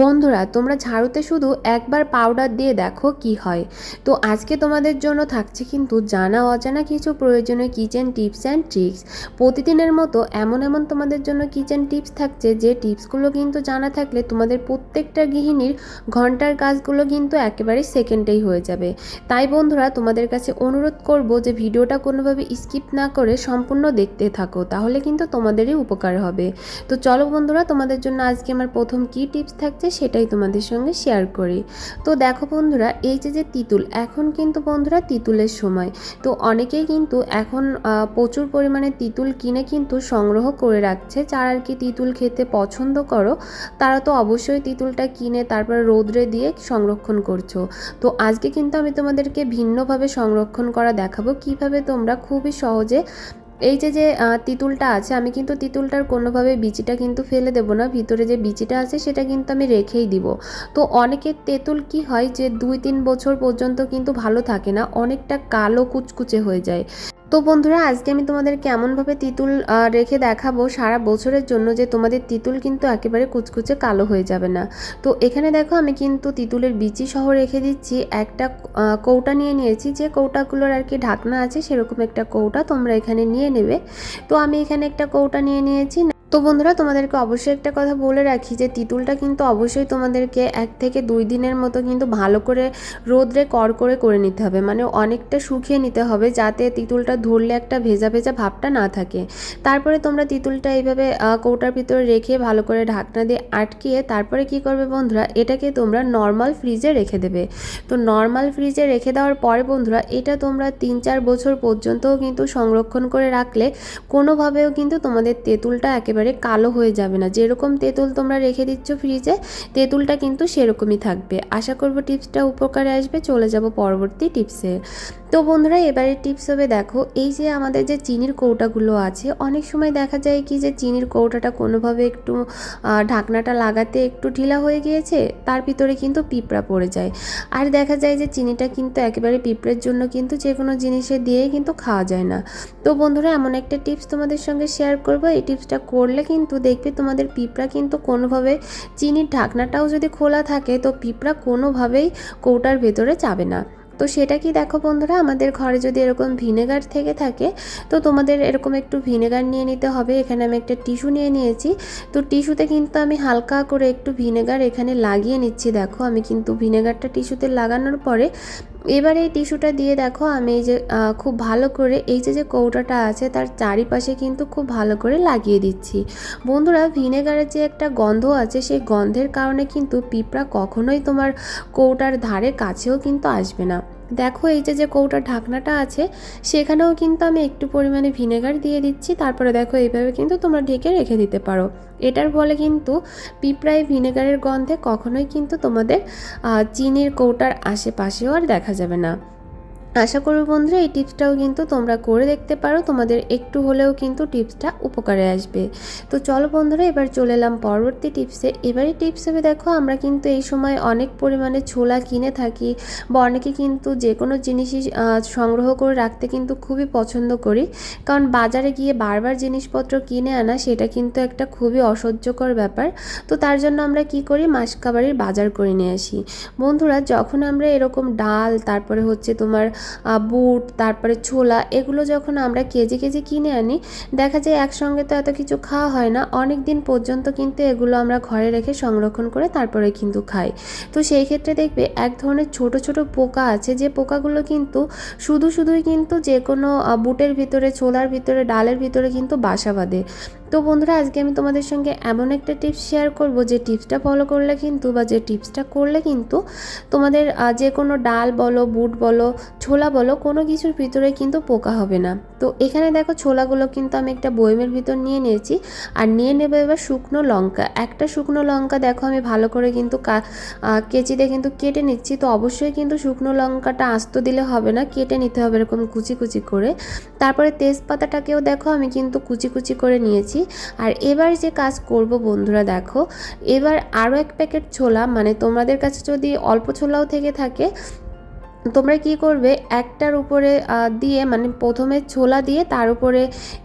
বন্ধুরা, তোমরা ঝাড়ুতে শুধু একবার পাউডার দিয়ে দেখো কি হয়। তো আজকে তোমাদের জন্য থাকছে কিন্তু জানা অজানা কিছু প্রয়োজনীয় কিচেন টিপস অ্যান্ড ট্রিক্স প্রতিদিনের মতো এমন এমন তোমাদের জন্য কিচেন টিপস থাকছে যে টিপসগুলো কিন্তু জানা থাকলে তোমাদের প্রত্যেকটা গৃহিণীর ঘণ্টার কাজগুলো কিন্তু একেবারে সেকেন্ডেই হয়ে যাবে। তাই বন্ধুরা, তোমাদের কাছে অনুরোধ করব যে ভিডিওটা কোনোভাবে স্কিপ না করে সম্পূর্ণ দেখতে থাকো, তাহলে কিন্তু তোমাদেরই উপকার হবে। তো চলো বন্ধুরা, তোমাদের জন্য আজকে আমার প্রথম কি টিপস থাকছে সেটাই তোমাদের সঙ্গে শেয়ার করি। তো দেখো বন্ধুরা, এই যে যে তিতুল, এখন কিন্তু বন্ধুরা তিতুলের সময়। তো অনেকেই কিন্তু এখন প্রচুর পরিমাণে তিতুল কিনে কিন্তু সংগ্রহ করে রাখছে। যারা আর কি তিতুল খেতে পছন্দ করো, তারা তো অবশ্যই তিতুলটা কিনে তারপর রোদ্রে দিয়ে সংরক্ষণ করছ। তো আজকে কিন্তু আমি তোমাদেরকে ভিন্নভাবে সংরক্ষণ করা দেখাবো। কীভাবে তোমরা খুবই সহজে এই যে যে তিতুলটা আছে, আমি কিন্তু তিতুলটার কোনোভাবে বিচিটা কিন্তু ফেলে দেব না। ভিতরে যে বিচিটা আছে, সেটা কিন্তু আমি রেখেই দিব। তো অনেকের তেঁতুল কি হয় যে, দুই তিন বছর পর্যন্ত কিন্তু ভালো থাকে না, অনেকটা কালো কুচকুচে হয়ে যায়। তো বন্ধুরা, আজকে আমি তোমাদেরকে এমনভাবে তিতুল রেখে দেখাবো সারা বছরের জন্য যে তোমাদের তিতুল কিন্তু একেবারে কুচকুচে কালো হয়ে যাবে না। তো এখানে দেখো, আমি কিন্তু তিতুলের বিচি সহ রেখে দিচ্ছি। একটা কৌটা নিয়ে নিয়েছি। যে কৌটাগুলোর আর কি ঢাকনা আছে, সেরকম একটা কৌটা তোমরা এখানে নিয়ে নেবে। তো আমি এখানে একটা কৌটা নিয়ে নিয়েছি। তো বন্ধুরা, তোমাদেরকে অবশ্যই একটা কথা বলে রাখি যে তিতুলটা কিন্তু অবশ্যই তোমাদেরকে এক থেকে দুই দিনের মতো কিন্তু ভালো করে রোদ্রে কর করে করে নিতে হবে। মানে অনেকটা শুকিয়ে নিতে হবে যাতে তিতুলটা ধরলে একটা ভেজা ভেজা ভাবটা না থাকে। তারপরে তোমরা তিতুলটা এইভাবে কৌটার ভিতরে রেখে ভালো করে ঢাকনা দিয়ে আটকিয়ে তারপরে কি করবে বন্ধুরা, এটাকে তোমরা নর্মাল ফ্রিজে রেখে দেবে। তো নর্মাল ফ্রিজে রেখে দেওয়ার পরে বন্ধুরা, এটা তোমরা তিন চার বছর পর্যন্তও কিন্তু সংরক্ষণ করে রাখলে কোনোভাবেও কিন্তু তোমাদের তেঁতুলটা একেবারে কালো হয়ে যাবে না। যেরকম তেঁতুল তোমরা রেখে দিচ্ছ ফ্রিজে তেঁতুলটা কিন্তু সেরকমই থাকবে। আশা করব টিপসটা উপকারে আসবে। চলে যাব পরবর্তী টিপসে। তো বন্ধুরা, এবারে টিপস হবে দেখো, এই যে আমাদের যে চিনির কৌটাগুলো আছে, অনেক সময় দেখা যায় কি যে চিনির কৌটাটা কোনোভাবে একটু ঢাকনাটা লাগাতে একটু ঢিলা হয়ে গিয়েছে, তার ভিতরে কিন্তু পিঁপড়া পড়ে যায়। আর দেখা যায় যে চিনিটা কিন্তু একেবারে পিঁপড়ের জন্য কিন্তু যে কোনো জিনিসে দিয়ে কিন্তু খাওয়া যায় না। তো বন্ধুরা, এমন একটা টিপস তোমাদের সঙ্গে শেয়ার করব। এই টিপসটা করলে কিন্তু দেখবে তোমাদের পিঁপড়া কিন্তু কোনোভাবে চিনির ঢাকনাটাও যদি খোলা থাকে, তো পিঁপড়া কোনোভাবেই কৌটার ভেতরে যাবে না। তো সেটা কি দেখো বন্ধুরা, আমাদের ঘরে যদি এরকম ভিনেগার থেকে থাকে, তো তোমাদের এরকম একটু ভিনেগার নিয়ে নিতে হবে। এখানে আমি একটা টিস্যু নিয়ে নিয়েছি। তো টিস্যুতে কিন্তু আমি হালকা করে একটু ভিনেগার এখানে লাগিয়ে নিচ্ছি। দেখো, আমি কিন্তু ভিনেগারটা টিস্যুতে লাগানোর পরে এবার এই টিস্যুটা দিয়ে দেখো, আমি এই যে খুব ভালো করে এই যে যে কৌটাটা আছে তার চারিপাশে কিন্তু খুব ভালো করে লাগিয়ে দিচ্ছি। বন্ধুরা, ভিনেগারের যে একটা গন্ধ আছে সেই গন্ধের কারণে কিন্তু পিঁপড়া কখনোই তোমার কৌটার ধারে কাছেও কিন্তু আসবে না। দেখো এই যে যে কৌটার ঢাকনাটা আছে, সেখানেও কিন্তু আমি একটু পরিমাণে ভিনেগার দিয়ে দিচ্ছি। তারপরে দেখো এইভাবে কিন্তু তোমরা ঢেকে রেখে দিতে পারো। এটার ফলে কিন্তু পিঁপড়ায় ভিনেগারের গন্ধে কখনোই কিন্তু তোমাদের চিনির কৌটার আশেপাশেও আর দেখা যাবে না। আশা করব বন্ধুরা, এই টিপসটাও কিন্তু তোমরা করে দেখতে পারো। তোমাদের একটু হলেও কিন্তু টিপসটা উপকারে আসবে। তো চলো বন্ধুরা, এবার চলে এলাম পরবর্তী টিপসে। এবারে টিপস হবে দেখো, আমরা কিন্তু এই সময় অনেক পরিমাণে ছোলা কিনে থাকি বা অনেকে কিন্তু যে কোনো জিনিসই সংগ্রহ করে রাখতে কিন্তু খুবই পছন্দ করি। কারণ বাজারে গিয়ে বারবার জিনিসপত্র কিনে আনা, সেটা কিন্তু একটা খুবই অসহ্যকর ব্যাপার। তো তার জন্য আমরা কি করি, মাসকাবারির বাজার করে নিয়ে আসি। বন্ধুরা, যখন আমরা এরকম ডাল, তারপরে হচ্ছে তোমার বুট, তারপরে ছোলা, এগুলো যখন আমরা কেজি কেজি কিনে আনি, দেখা যায় একসঙ্গে তো এত কিছু খাওয়া হয় না। অনেক দিন পর্যন্ত কিন্তু এগুলো আমরা ঘরে রেখে সংরক্ষণ করে তারপরে কিন্তু খাই। তো সেই ক্ষেত্রে দেখবে এক ধরনের ছোট ছোট পোকা আছে, যে পোকাগুলো কিন্তু শুধু, শুধুই কিন্তু যে কোনো বুটের ভিতরে, ছোলার ভিতরে, ডালের ভিতরে কিন্তু বাসা বাঁধে। তো বন্ধুরা, আজকে আমি তোমাদের সঙ্গে এমন একটা টিপস শেয়ার করব যে টিপসটা ফলো করলে কিন্তু বা যে টিপসটা করলে কিন্তু তোমাদের যে কোনো ডাল বলো, বুট বলো, ছোলা বলো, কোনো কিছুর ভিতরে কিন্তু পোকা হবে না। তো এখানে দেখো ছোলাগুলো কিন্তু আমি একটা বয়মের ভিতর নিয়ে নিয়েছি আর নিয়ে নেব এবার শুকনো লঙ্কা। একটা শুকনো লঙ্কা দেখো আমি ভালো করে কিন্তু কেচিতে কিন্তু কেটে নিচ্ছি। তো অবশ্যই কিন্তু শুকনো লঙ্কাটা আস্ত দিলে হবে না, কেটে নিতে হবে এরকম কুচি কুচি করে। তারপরে তেজপাতাটাকেও দেখো আমি কিন্তু কুচি কুচি করে নিয়েছি। আর এবার যে কাজ করব বন্ধুরা দেখো, এবার আরও এক প্যাকেট ছোলা মানে তোমাদের কাছে যদি অল্প ছোলাও থেকে থাকে তোমরা কি করবে? একটার উপরে দিয়ে মানে প্রথমে ছোলা দিয়ে, তার উপরে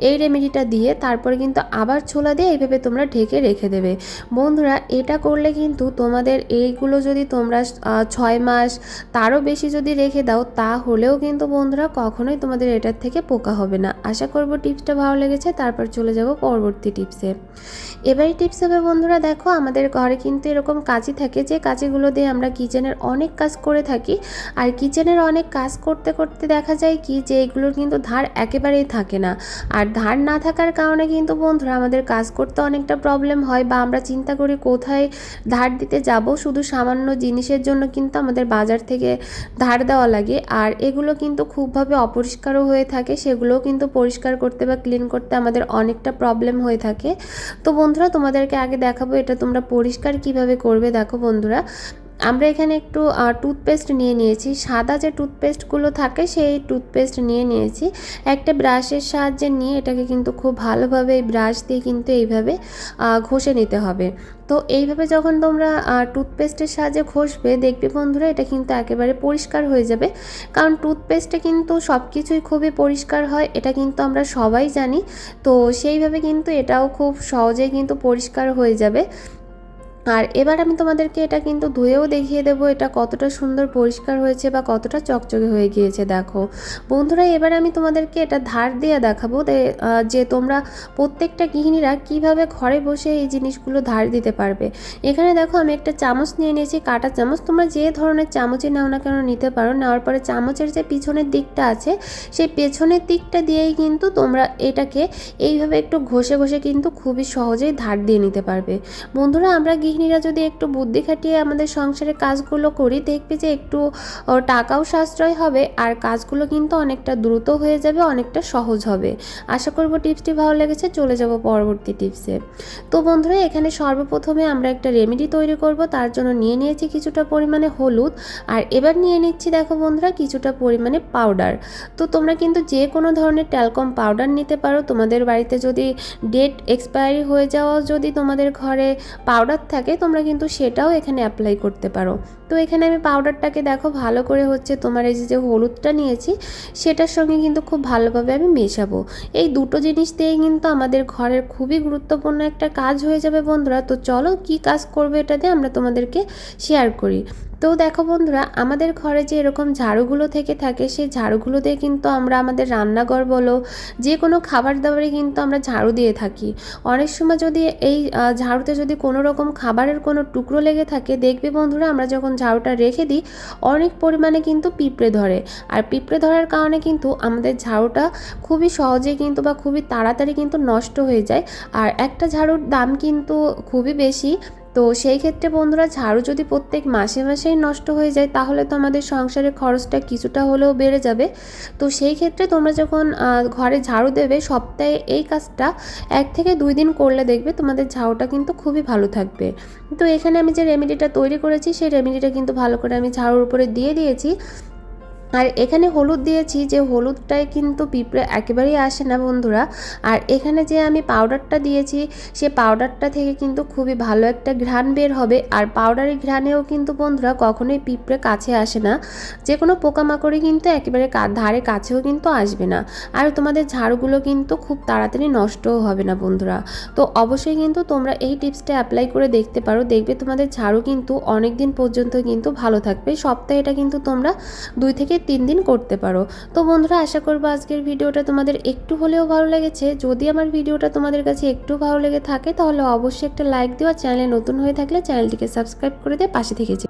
এই রেমেডিটা দিয়ে, তারপরে কিন্তু আবার ছোলা দিয়ে এইভাবে তোমরা ঢেকে রেখে দেবে। বন্ধুরা, এটা করলে কিন্তু তোমাদের এইগুলো যদি তোমরা ছয় মাস তারও বেশি যদি রেখে দাও, তাহলেও কিন্তু বন্ধুরা কখনোই তোমাদের এটার থেকে পোকা হবে না। আশা করব টিপসটা ভালো লেগেছে, তারপর চলে যাব পরবর্তী টিপসে। এবারে টিপস হবে, বন্ধুরা, দেখো, আমাদের ঘরে কিন্তু এরকম কাঁচি থাকে। যে কাঁচিগুলো দিয়ে আমরা কিচেনের অনেক কাজ করে থাকি, আর কিচেনের অনেক কাজ করতে করতে দেখা যায় কি যে এগুলোর কিন্তু ধার একেবারেই থাকে না। আর ধার না থাকার কারণে কিন্তু বন্ধুরা আমাদের কাজ করতে অনেকটা প্রবলেম হয় বা আমরা চিন্তা করি কোথায় ধার দিতে যাব। শুধু সামান্য জিনিসের জন্য কিন্তু আমাদের বাজার থেকে ধার দেওয়া লাগে। আর এগুলো কিন্তু খুবভাবে অপরিষ্কারও হয়ে থাকে। সেগুলোও কিন্তু পরিষ্কার করতে বা ক্লিন করতে আমাদের অনেকটা প্রবলেম হয়ে থাকে। তো বন্ধুরা তোমাদেরকে আগে দেখাবো এটা তোমরা পরিষ্কার কীভাবে করবে। দেখো বন্ধুরা আমরা এখানে একটু টুথপেস্ট নিয়ে নিয়েছি। সাদা যে টুথপেস্টগুলো থাকে, সেই টুথপেস্ট নিয়ে নিয়েছি। একটা ব্রাশের সাহায্যে নিয়ে এটাকে কিন্তু খুব ভালোভাবে এই ব্রাশ দিয়ে কিন্তু এইভাবে ঘষে নিতে হবে। তো এইভাবে যখন তোমরা টুথপেস্টের সাহায্যে ঘষবে, দেখবে বন্ধুরা, এটা কিন্তু একেবারে পরিষ্কার হয়ে যাবে। কারণ টুথপেস্টে কিন্তু সব কিছুই খুবই পরিষ্কার হয়, এটা কিন্তু আমরা সবাই জানি। তো সেইভাবে কিন্তু এটাও খুব সহজেই কিন্তু পরিষ্কার হয়ে যাবে। আর এবার আমি তোমাদেরকে এটা কিন্তু ধুয়েও দেখিয়ে দেবো, এটা কতটা সুন্দর পরিষ্কার হয়েছে বা কতটা চকচকে হয়ে গিয়েছে দেখো। বন্ধুরা, এবার আমি তোমাদেরকে এটা ধার দিয়ে দেখাবো যে তোমরা প্রত্যেকটা গৃহিণীরা কীভাবে ঘরে বসে এই জিনিসগুলো ধার দিতে পারবে। এখানে দেখো, আমি একটা চামচ নিয়ে নিয়েছি, কাটা চামচ। তোমরা যে ধরনের চামচই নাও না কেন নিতে পারো, নেওয়ার পরে চামচের যে পিছনের দিকটা আছে, সেই পেছনের দিকটা দিয়েই কিন্তু তোমরা এটাকে এইভাবে একটু ঘষে ঘষে কিন্তু খুবই সহজেই ধার দিয়ে নিতে পারবে। বন্ধুরা, আমরা গৃহিণীরা যদি একটু বুদ্ধি খাটিয়ে আমাদের সংসারের কাজগুলো করি, দেখবে যে একটু টাকাও সাশ্রয় হবে আর কাজগুলো কিন্তু অনেকটা দ্রুত হয়ে যাবে, অনেকটা সহজ হবে। আশা করব টিপসটি ভালো লেগেছে, চলে যাব পরবর্তী টিপসে। তো বন্ধুরা, এখানে সর্বপ্রথমে আমরা একটা রেমেডি তৈরি করব, তার জন্য নিয়ে নিয়েছি কিছুটা পরিমাণে হলুদ। আর এবার নিয়ে নিচ্ছি, দেখো বন্ধুরা, কিছুটা পরিমাণে পাউডার। তো তোমরা কিন্তু যে কোনো ধরনের ট্যালকম পাউডার নিতে পারো। তোমাদের বাড়িতে যদি ডেট এক্সপায়ারি হয়ে যাওয়া যদি তোমাদের ঘরে পাউডার থাকে তোমরা কিন্তু সেটাও এখানে অ্যাপ্লাই করতে পারো। তো এখানে আমি পাউডারটাকে দেখো, ভালো করে হচ্ছে তোমার এই যে হলুদটা নিয়েছি, সেটার সঙ্গে কিন্তু খুব ভালোভাবে আমি মেশাবো। এই দুটো জিনিস দিয়েই কিন্তু আমাদের ঘরের খুবই গুরুত্বপূর্ণ একটা কাজ হয়ে যাবে বন্ধুরা। তো চলো কি কাজ করবে এটা দিয়ে আমরা তোমাদেরকে শেয়ার করি। তো দেখো বন্ধুরা, আমাদের ঘরে যে এরকম ঝাড়ুগুলো থেকে থাকে, সেই ঝাড়ুগুলো দিয়ে কিন্তু আমরা আমাদের রান্নাঘর বলো, যে কোনো খাবার দাবারে কিন্তু আমরা ঝাড়ু দিয়ে থাকি। অনেক সময় যদি এই ঝাড়ুতে যদি কোনো রকম খাবারের কোনো টুকরো লেগে থাকে, দেখবে বন্ধুরা, আমরা যখন ঝাড়ুটা রেখে দিই, অনেক পরিমাণে কিন্তু পিঁপড়ে ধরে। আর পিঁপড়ে ধরার কারণে কিন্তু আমাদের ঝাড়ুটা খুবই সহজে কিন্তু বা খুবই তাড়াতাড়ি কিন্তু নষ্ট হয়ে যায়। আর একটা ঝাড়ুর দাম কিন্তু খুবই বেশি। তো সেই ক্ষেত্রে বন্ধুরা ঝাড়ু যদি প্রত্যেক মাসে মাসেই নষ্ট হয়ে যায়, তাহলে তো আমাদের সংসারের খরচটা কিছুটা হলেও বেড়ে যাবে। তো সেই ক্ষেত্রে তোমরা যখন ঘরে ঝাড়ু দেবে, সপ্তাহে এই কাজটা এক থেকে দুই দিন করলে দেখবে তোমাদের ঝাড়ুটা কিন্তু খুবই ভালো থাকবে। তো এখানে আমি যে রেমেডিটা তৈরি করেছি, সেই রেমেডিটা কিন্তু ভালো করে আমি ঝাড়ুর উপরে দিয়ে দিয়েছি। আর এখানে হলুদ দিয়েছি যে হলুদটায় কিন্তু পিঁপড়ে একেবারেই আসে না বন্ধুরা। আর এখানে যে আমি পাউডারটা দিয়েছি, সে পাউডারটা থেকে কিন্তু খুবই ভালো একটা ঘ্রাণ বের হবে। আর পাউডারের ঘ্রাণেও কিন্তু বন্ধুরা কখনোই পিঁপড়ে কাছে আসে না। যে কোনো পোকামাকড়ই কিন্তু একেবারে ধারে কাছেও কিন্তু আসবে না। আর তোমাদের ঝাড়গুলো কিন্তু খুব তাড়াতাড়ি নষ্টও হবে না বন্ধুরা। তো অবশ্যই কিন্তু তোমরা এই টিপসটা অ্যাপ্লাই করে দেখতে পারো। দেখবে তোমাদের ঝাড়ু কিন্তু অনেক দিন পর্যন্ত কিন্তু ভালো থাকবে। সপ্তাহে এটা কিন্তু তোমরা দুই থেকে তিন দিন করতে পারো তো বন্ধুরা, আশা করব আজকের ভিডিওটা তোমাদের একটু হলেও ভালো লেগেছে যদি আমার ভিডিওটা তোমাদের কাছে একটু ভালো লেগে থাকে, তাহলে অবশ্যই একটা লাইক দিও আর চ্যানেলে নতুন হয়ে থাকলে চ্যানেলটিকে সাবস্ক্রাইব করে দিয়ে পাশে থেকে যেও।